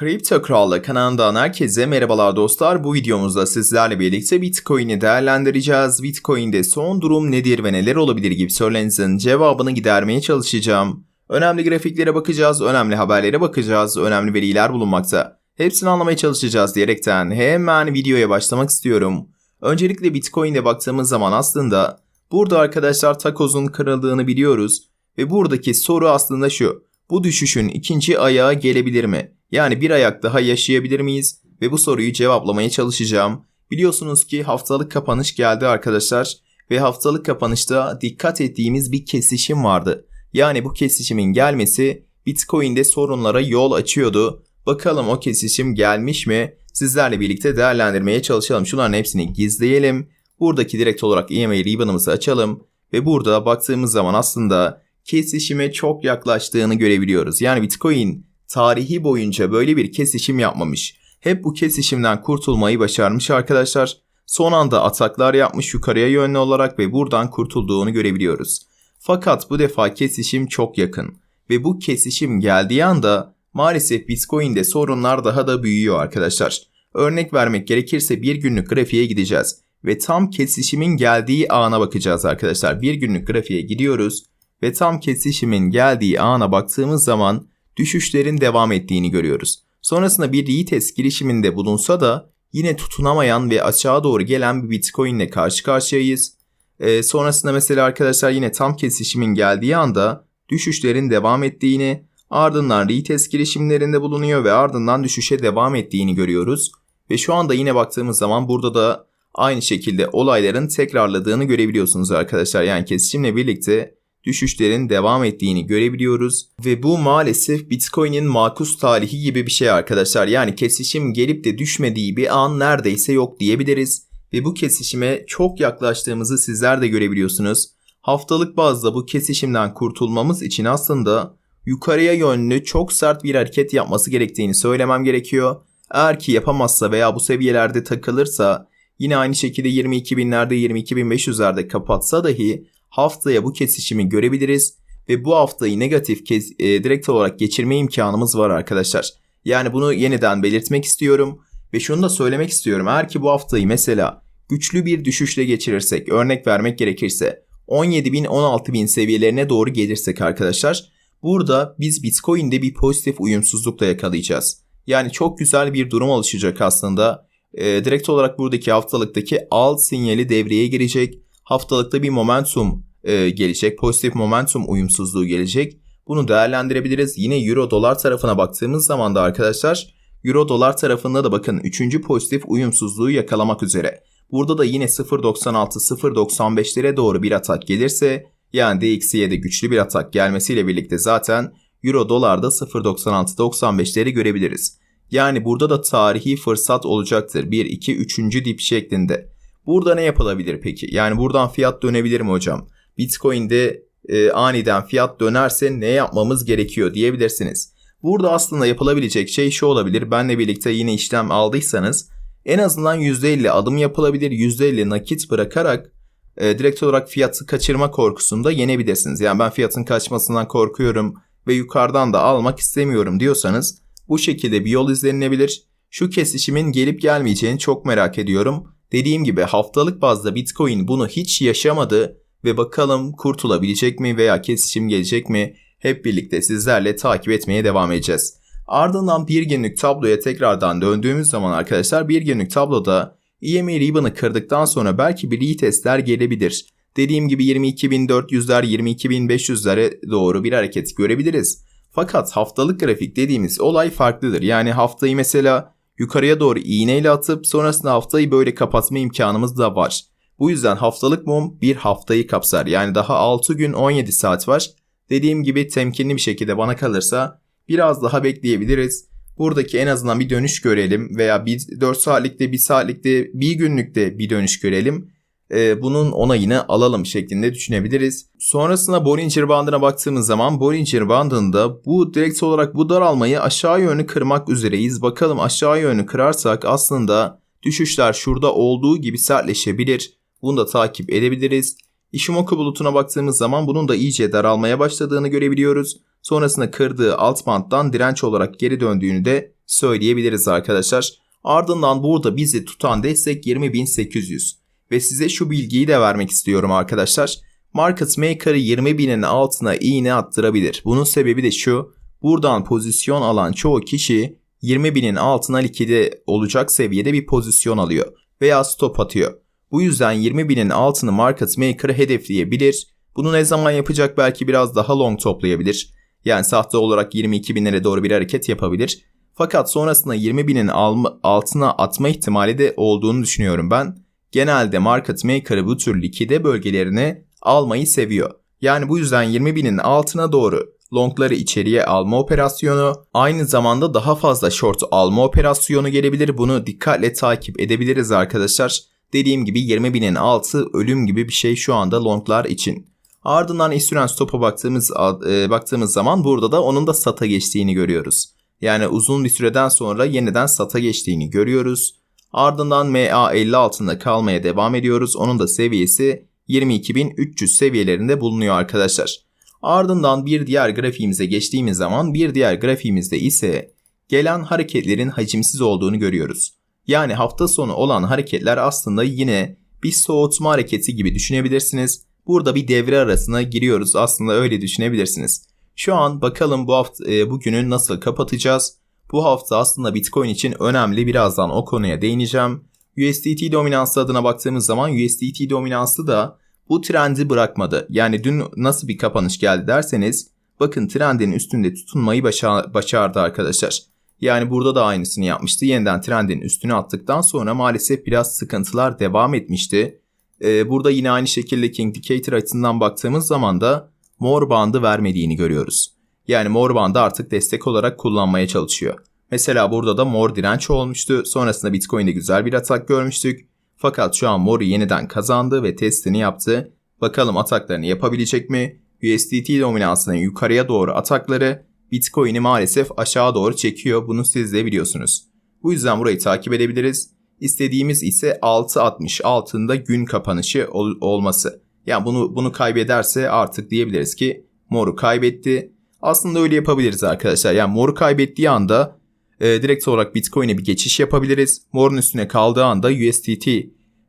Kripto Krallı kanalından herkese merhabalar dostlar. Bu videomuzda sizlerle birlikte Bitcoin'i değerlendireceğiz. Bitcoin'de son durum nedir ve neler olabilir gibi sorulerinizin cevabını gidermeye çalışacağım. Önemli grafiklere bakacağız, önemli haberlere bakacağız, önemli veriler bulunmakta. Hepsini anlamaya çalışacağız diyerekten hemen videoya başlamak istiyorum. Öncelikle Bitcoin'e baktığımız zaman aslında burada arkadaşlar takozun kırıldığını biliyoruz. Ve buradaki soru aslında şu. Bu düşüşün ikinci ayağı gelebilir mi? Yani bir ayak daha yaşayabilir miyiz? Ve bu soruyu cevaplamaya çalışacağım. Biliyorsunuz ki haftalık kapanış geldi arkadaşlar. Ve haftalık kapanışta dikkat ettiğimiz bir kesişim vardı. Yani bu kesişimin gelmesi Bitcoin'de sorunlara yol açıyordu. Bakalım o kesişim gelmiş mi? Sizlerle birlikte değerlendirmeye çalışalım. Şunların hepsini gizleyelim. Buradaki direkt olarak EMA ribbon'ımızı açalım. Ve burada baktığımız zaman aslında kesişime çok yaklaştığını görebiliyoruz. Yani Bitcoin tarihi boyunca böyle bir kesişim yapmamış. Hep bu kesişimden kurtulmayı başarmış arkadaşlar. Son anda ataklar yapmış yukarıya yönlü olarak ve buradan kurtulduğunu görebiliyoruz. Fakat bu defa kesişim çok yakın ve bu kesişim geldiği anda maalesef Bitcoin'de sorunlar daha da büyüyor arkadaşlar. Örnek vermek gerekirse bir günlük grafiğe gideceğiz ve tam kesişimin geldiği ana bakacağız arkadaşlar. Bir günlük grafiğe gidiyoruz ve tam kesişimin geldiği ana baktığımız zaman düşüşlerin devam ettiğini görüyoruz. Sonrasında bir retest girişiminde bulunsa da yine tutunamayan ve aşağı doğru gelen bir Bitcoin ile karşı karşıyayız. Ee, sonrasında mesela arkadaşlar yine tam kesişimin geldiği anda düşüşlerin devam ettiğini, ardından retest girişimlerinde bulunuyor ve ardından düşüşe devam ettiğini görüyoruz. Ve şu anda yine baktığımız zaman burada da aynı şekilde olayların tekrarladığını görebiliyorsunuz arkadaşlar. Yani kesişimle birlikte düşüşlerin devam ettiğini görebiliyoruz. Ve bu maalesef Bitcoin'in makus talihi gibi bir şey arkadaşlar. Yani kesişim gelip de düşmediği bir an neredeyse yok diyebiliriz. Ve bu kesişime çok yaklaştığımızı sizler de görebiliyorsunuz. Haftalık bazda bu kesişimden kurtulmamız için aslında yukarıya yönlü çok sert bir hareket yapması gerektiğini söylemem gerekiyor. Eğer ki yapamazsa veya bu seviyelerde takılırsa yine aynı şekilde 22.000'lerde 22.500'lerde kapatsa dahi haftaya bu kesişimi görebiliriz ve bu haftayı negatif kez, e, direkt olarak geçirme imkanımız var arkadaşlar. Yani bunu yeniden belirtmek istiyorum ve şunu da söylemek istiyorum. Eğer ki bu haftayı mesela güçlü bir düşüşle geçirirsek, örnek vermek gerekirse 17.000 16.000 seviyelerine doğru gelirsek arkadaşlar burada biz Bitcoin'de bir pozitif uyumsuzlukla yakalayacağız. Yani çok güzel bir durum oluşacak aslında. E, direkt olarak buradaki haftalıktaki alt sinyali devreye girecek haftalıkta bir momentum e, gelecek. Pozitif momentum uyumsuzluğu gelecek. Bunu değerlendirebiliriz. Yine euro dolar tarafına baktığımız zaman da arkadaşlar euro dolar tarafında da bakın 3. pozitif uyumsuzluğu yakalamak üzere. Burada da yine 0.96-0.95'lere doğru bir atak gelirse yani DXY'de güçlü bir atak gelmesiyle birlikte zaten euro dolarda 0.96-95'leri görebiliriz. Yani burada da tarihi fırsat olacaktır. 1, 2, 3. dip şeklinde. Burada ne yapılabilir peki? Yani buradan fiyat dönebilir mi hocam? Bitcoin'de e, aniden fiyat dönerse ne yapmamız gerekiyor diyebilirsiniz. Burada aslında yapılabilecek şey şu olabilir. Benle birlikte yine işlem aldıysanız en azından %50 adım yapılabilir. %50 nakit bırakarak e, direkt olarak fiyatı kaçırma korkusunda yenebilirsiniz. Yani ben fiyatın kaçmasından korkuyorum ve yukarıdan da almak istemiyorum diyorsanız bu şekilde bir yol izlenilebilir. Şu kesişimin gelip gelmeyeceğini çok merak ediyorum. Dediğim gibi haftalık bazda Bitcoin bunu hiç yaşamadı ve bakalım kurtulabilecek mi veya kesişim gelecek mi hep birlikte sizlerle takip etmeye devam edeceğiz. Ardından bir günlük tabloya tekrardan döndüğümüz zaman arkadaşlar bir günlük tabloda EMA ribbon'ı kırdıktan sonra belki bir retestler gelebilir. Dediğim gibi 22.400'ler 22.500'lere doğru bir hareket görebiliriz. Fakat haftalık grafik dediğimiz olay farklıdır. Yani haftayı mesela yukarıya doğru iğneyle atıp sonrasında haftayı böyle kapatma imkanımız da var. Bu yüzden haftalık mum bir haftayı kapsar. Yani daha 6 gün 17 saat var. Dediğim gibi temkinli bir şekilde bana kalırsa biraz daha bekleyebiliriz. Buradaki en azından bir dönüş görelim veya bir 4 saatlikte, 1 saatlikte, bir günlükte bir dönüş görelim e, bunun onayını alalım şeklinde düşünebiliriz. Sonrasında Bollinger Bandı'na baktığımız zaman Bollinger Bandı'nda bu direkt olarak bu daralmayı aşağı yönlü kırmak üzereyiz. Bakalım aşağı yönlü kırarsak aslında düşüşler şurada olduğu gibi sertleşebilir. Bunu da takip edebiliriz. Ishimoku bulutuna baktığımız zaman bunun da iyice daralmaya başladığını görebiliyoruz. Sonrasında kırdığı alt banttan direnç olarak geri döndüğünü de söyleyebiliriz arkadaşlar. Ardından burada bizi tutan destek 20.800 ve size şu bilgiyi de vermek istiyorum arkadaşlar. Market Maker'ı 20.000'in altına iğne attırabilir. Bunun sebebi de şu. Buradan pozisyon alan çoğu kişi 20.000'in altına likide olacak seviyede bir pozisyon alıyor veya stop atıyor. Bu yüzden 20.000'in altını market maker hedefleyebilir. Bunu ne zaman yapacak belki biraz daha long toplayabilir. Yani sahte olarak 22.000'lere doğru bir hareket yapabilir. Fakat sonrasında 20.000'in altına atma ihtimali de olduğunu düşünüyorum ben. Genelde market maker'ı bu tür likide bölgelerine almayı seviyor. Yani bu yüzden 20.000'in altına doğru longları içeriye alma operasyonu, aynı zamanda daha fazla short alma operasyonu gelebilir. Bunu dikkatle takip edebiliriz arkadaşlar. Dediğim gibi 20.000'in altı ölüm gibi bir şey şu anda longlar için. Ardından istüren stopa baktığımız e, baktığımız zaman burada da onun da sata geçtiğini görüyoruz. Yani uzun bir süreden sonra yeniden sata geçtiğini görüyoruz. Ardından MA50 altında kalmaya devam ediyoruz. Onun da seviyesi 22.300 seviyelerinde bulunuyor arkadaşlar. Ardından bir diğer grafiğimize geçtiğimiz zaman bir diğer grafiğimizde ise gelen hareketlerin hacimsiz olduğunu görüyoruz. Yani hafta sonu olan hareketler aslında yine bir soğutma hareketi gibi düşünebilirsiniz. Burada bir devre arasına giriyoruz aslında öyle düşünebilirsiniz. Şu an bakalım bu hafta e, bugünü nasıl kapatacağız. Bu hafta aslında Bitcoin için önemli birazdan o konuya değineceğim. USDT dominansı adına baktığımız zaman USDT dominansı da bu trendi bırakmadı. Yani dün nasıl bir kapanış geldi derseniz bakın trendin üstünde tutunmayı başardı arkadaşlar. Yani burada da aynısını yapmıştı. Yeniden trendin üstüne attıktan sonra maalesef biraz sıkıntılar devam etmişti. Ee, burada yine aynı şekilde King Indicator açısından baktığımız zaman da mor bandı vermediğini görüyoruz. Yani mor bandı artık destek olarak kullanmaya çalışıyor. Mesela burada da mor direnç olmuştu. Sonrasında Bitcoin'de güzel bir atak görmüştük. Fakat şu an Mori yeniden kazandı ve testini yaptı. Bakalım ataklarını yapabilecek mi? USDT dominansının yukarıya doğru atakları Bitcoin'i maalesef aşağı doğru çekiyor. Bunu siz de biliyorsunuz. Bu yüzden burayı takip edebiliriz. İstediğimiz ise 6.60 altında gün kapanışı ol- olması. Yani bunu bunu kaybederse artık diyebiliriz ki moru kaybetti. Aslında öyle yapabiliriz arkadaşlar. Yani moru kaybettiği anda e, direkt olarak Bitcoin'e bir geçiş yapabiliriz. Morun üstüne kaldığı anda USDT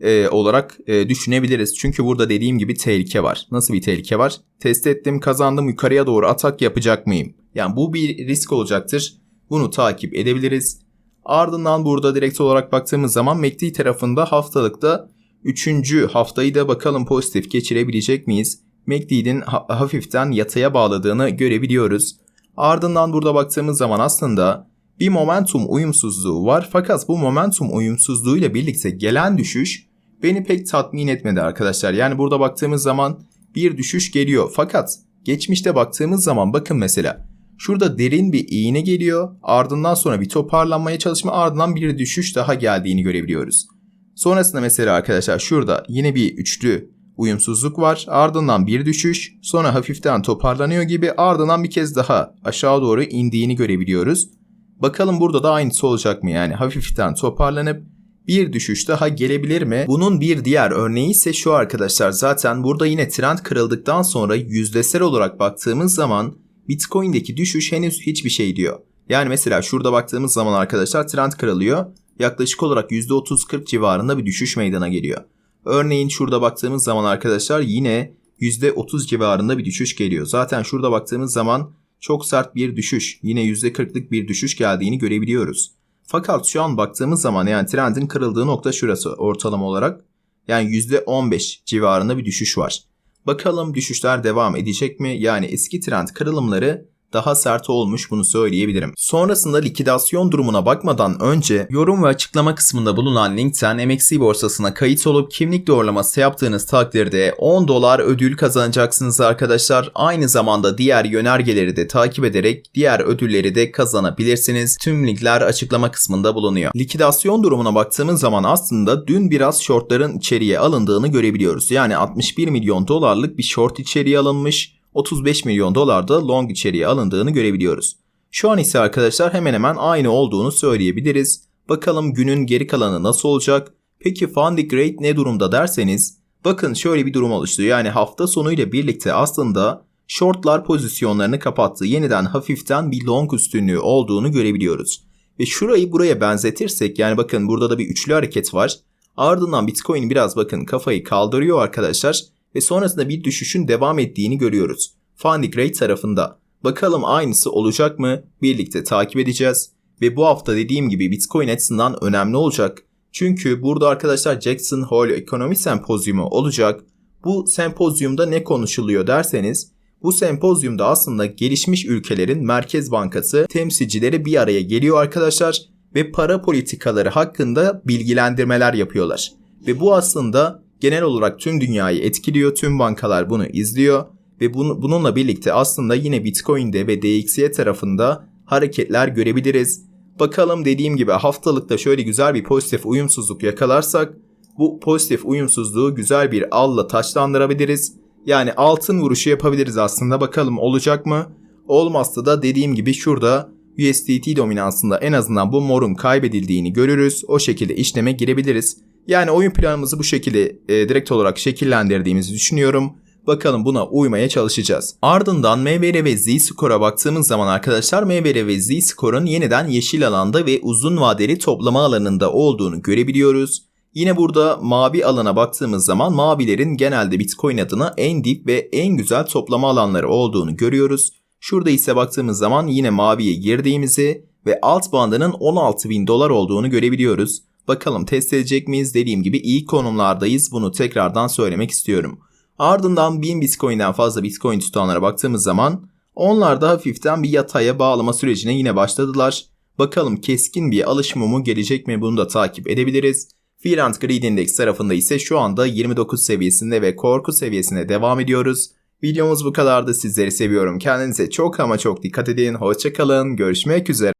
e, olarak e, düşünebiliriz. Çünkü burada dediğim gibi tehlike var. Nasıl bir tehlike var? Test ettim, kazandım, yukarıya doğru atak yapacak mıyım? Yani bu bir risk olacaktır. Bunu takip edebiliriz. Ardından burada direkt olarak baktığımız zaman MACD tarafında haftalıkta 3. haftayı da bakalım pozitif geçirebilecek miyiz? MACD'nin ha- hafiften yataya bağladığını görebiliyoruz. Ardından burada baktığımız zaman aslında bir momentum uyumsuzluğu var fakat bu momentum uyumsuzluğu ile birlikte gelen düşüş beni pek tatmin etmedi arkadaşlar. Yani burada baktığımız zaman bir düşüş geliyor fakat geçmişte baktığımız zaman bakın mesela şurada derin bir iğne geliyor ardından sonra bir toparlanmaya çalışma ardından bir düşüş daha geldiğini görebiliyoruz. Sonrasında mesela arkadaşlar şurada yine bir üçlü uyumsuzluk var. Ardından bir düşüş, sonra hafiften toparlanıyor gibi ardından bir kez daha aşağı doğru indiğini görebiliyoruz. Bakalım burada da aynısı olacak mı yani hafiften toparlanıp bir düşüş daha gelebilir mi? Bunun bir diğer örneği ise şu arkadaşlar zaten burada yine trend kırıldıktan sonra yüzdesel olarak baktığımız zaman Bitcoin'deki düşüş henüz hiçbir şey diyor. Yani mesela şurada baktığımız zaman arkadaşlar trend kırılıyor. Yaklaşık olarak %30-40 civarında bir düşüş meydana geliyor. Örneğin şurada baktığımız zaman arkadaşlar yine %30 civarında bir düşüş geliyor. Zaten şurada baktığımız zaman çok sert bir düşüş, yine %40'lık bir düşüş geldiğini görebiliyoruz. Fakat şu an baktığımız zaman yani trendin kırıldığı nokta şurası ortalama olarak. Yani %15 civarında bir düşüş var. Bakalım düşüşler devam edecek mi? Yani eski trend kırılımları daha sert olmuş bunu söyleyebilirim. Sonrasında likidasyon durumuna bakmadan önce yorum ve açıklama kısmında bulunan linkten MXC borsasına kayıt olup kimlik doğrulaması yaptığınız takdirde 10 dolar ödül kazanacaksınız arkadaşlar. Aynı zamanda diğer yönergeleri de takip ederek diğer ödülleri de kazanabilirsiniz. Tüm linkler açıklama kısmında bulunuyor. Likidasyon durumuna baktığımız zaman aslında dün biraz shortların içeriye alındığını görebiliyoruz. Yani 61 milyon dolarlık bir short içeriye alınmış. 35 milyon dolar da long içeriye alındığını görebiliyoruz. Şu an ise arkadaşlar hemen hemen aynı olduğunu söyleyebiliriz. Bakalım günün geri kalanı nasıl olacak? Peki funding rate ne durumda derseniz bakın şöyle bir durum oluştu. Yani hafta sonuyla birlikte aslında shortlar pozisyonlarını kapattı. Yeniden hafiften bir long üstünlüğü olduğunu görebiliyoruz. Ve şurayı buraya benzetirsek yani bakın burada da bir üçlü hareket var. Ardından Bitcoin biraz bakın kafayı kaldırıyor arkadaşlar ve sonrasında bir düşüşün devam ettiğini görüyoruz. Funding Rate tarafında. Bakalım aynısı olacak mı? Birlikte takip edeceğiz. Ve bu hafta dediğim gibi Bitcoin açısından önemli olacak. Çünkü burada arkadaşlar Jackson Hole Ekonomi Sempozyumu olacak. Bu sempozyumda ne konuşuluyor derseniz bu sempozyumda aslında gelişmiş ülkelerin merkez bankası temsilcileri bir araya geliyor arkadaşlar ve para politikaları hakkında bilgilendirmeler yapıyorlar. Ve bu aslında genel olarak tüm dünyayı etkiliyor. Tüm bankalar bunu izliyor ve bunu, bununla birlikte aslında yine Bitcoin'de ve DXY tarafında hareketler görebiliriz. Bakalım dediğim gibi haftalıkta şöyle güzel bir pozitif uyumsuzluk yakalarsak bu pozitif uyumsuzluğu güzel bir alla taçlandırabiliriz. Yani altın vuruşu yapabiliriz aslında. Bakalım olacak mı? Olmazsa da dediğim gibi şurada USDT dominansında en azından bu morun kaybedildiğini görürüz. O şekilde işleme girebiliriz. Yani oyun planımızı bu şekilde e, direkt olarak şekillendirdiğimizi düşünüyorum. Bakalım buna uymaya çalışacağız. Ardından MVR ve Z-Score'a baktığımız zaman arkadaşlar MVR ve Z-Score'un yeniden yeşil alanda ve uzun vadeli toplama alanında olduğunu görebiliyoruz. Yine burada mavi alana baktığımız zaman mavilerin genelde Bitcoin adına en dip ve en güzel toplama alanları olduğunu görüyoruz. Şurada ise baktığımız zaman yine maviye girdiğimizi ve alt bandının 16 bin dolar olduğunu görebiliyoruz. Bakalım test edecek miyiz? Dediğim gibi iyi konumlardayız. Bunu tekrardan söylemek istiyorum. Ardından 1000 Bitcoin'den fazla Bitcoin tutanlara baktığımız zaman onlar da hafiften bir yataya bağlama sürecine yine başladılar. Bakalım keskin bir alış mumu gelecek mi bunu da takip edebiliriz. Fear and Greed Index tarafında ise şu anda 29 seviyesinde ve korku seviyesine devam ediyoruz. Videomuz bu kadardı. Sizleri seviyorum. Kendinize çok ama çok dikkat edin. Hoşçakalın. Görüşmek üzere.